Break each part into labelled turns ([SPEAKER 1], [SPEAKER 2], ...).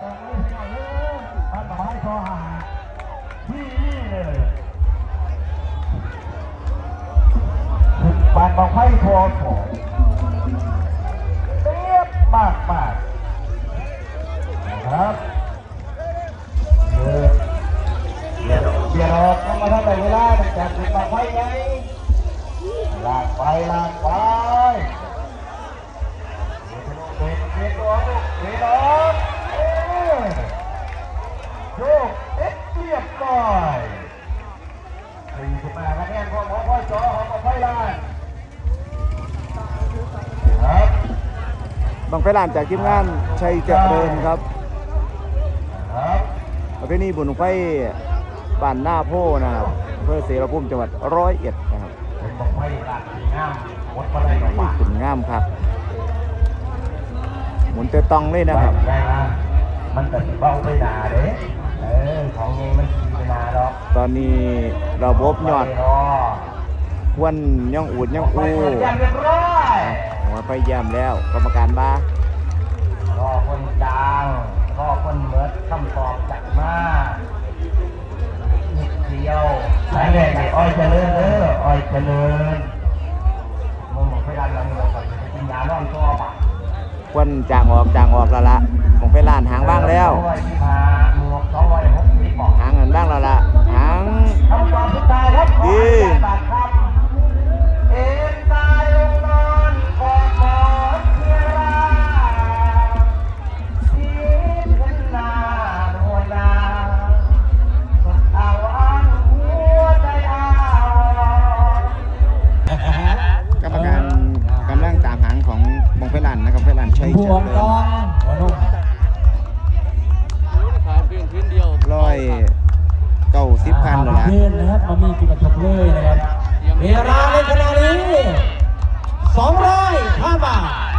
[SPEAKER 1] ท่านต่อให้โทรหาที่นี่เลยถึงปานบางไพ่อเรียบมากมากนะครับเดี๋ยวเดี๋ยวเรามาทำอะไรเวลาตั้งแต่ถึงบางไพ่ไงลากไปลากไป เด็กเด็กตัวลูกเด็กน้องเอ้ยโยกเอ็ดเรียบร้อยสี่สิบแปดคะแนนของหมอพ่อจ อของหมอพ่อลานครับ
[SPEAKER 2] บังไฟลานจากทีมงานชัยเจริญครับ
[SPEAKER 1] ครับ
[SPEAKER 2] ประเพณีบุญบั้งไฟบ้านหน้าโพนะครับอำเพื่อเสรภูมิจังหวัดร้อยเอ็ดนะครับ
[SPEAKER 1] เป็นบอกไม่ลานงามหมดมาได้หรอกว่า
[SPEAKER 2] ขุนงามครับหมุนเตะตองเลยนะครับ
[SPEAKER 1] ได้นะมันแต่เบาไปหนาเด้เออของเองมันขี่ไปหนาดอก
[SPEAKER 2] ตอนนี้ระบบยอด
[SPEAKER 1] ไปรอ
[SPEAKER 2] ควนย่องอูดย่อง
[SPEAKER 1] ไป
[SPEAKER 2] อู
[SPEAKER 1] เปิดยันเรียบร้อย
[SPEAKER 2] หัวไฟแยมแล้วกรรมการบ้าร
[SPEAKER 1] อคนกลางรอคนเหมือดคำตอบจากมานิดเดียวสายแรกนี่อ้อยเจริญเด้ออ้อยเจริญมึงบอกให้ดันเราเราก่อนจะกินยาล่อนตัวปะ
[SPEAKER 2] ควนจางออกจางออกแล้วละบังไฟลานหางบ้างแล้ว
[SPEAKER 1] ร้อยที่พาหมวกสองร้อยหกสิบบอก
[SPEAKER 2] หางเงินบ้างแล้วละา
[SPEAKER 1] นนะ
[SPEAKER 2] ครับไฟลานชัย
[SPEAKER 3] พ
[SPEAKER 2] เจ
[SPEAKER 3] วง
[SPEAKER 2] ริ
[SPEAKER 3] ก
[SPEAKER 2] ญ
[SPEAKER 3] องหัวนุ่ม
[SPEAKER 2] ร้อยเก้าสิบพันแล้วละ
[SPEAKER 3] เพื่อนนะครับมามีปีกระทบเลยนะครับเวลาในขณะนี้สองร้อยห้าบาท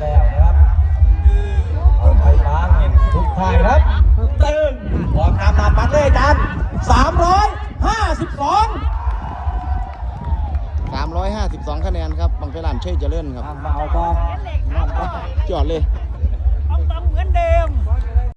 [SPEAKER 3] แล้วนะครับเอาไปล้างเทุกท่ายครับตึงออกตามมาปัดเลยจันสามร้อยห้าสิบสองสามร้อยห้าสิบสอง
[SPEAKER 2] คะแนนครับบางไฟลานเช่ะเล่นครับ
[SPEAKER 3] เอาก็จอดเลยต้อง
[SPEAKER 2] เหมือนเดิม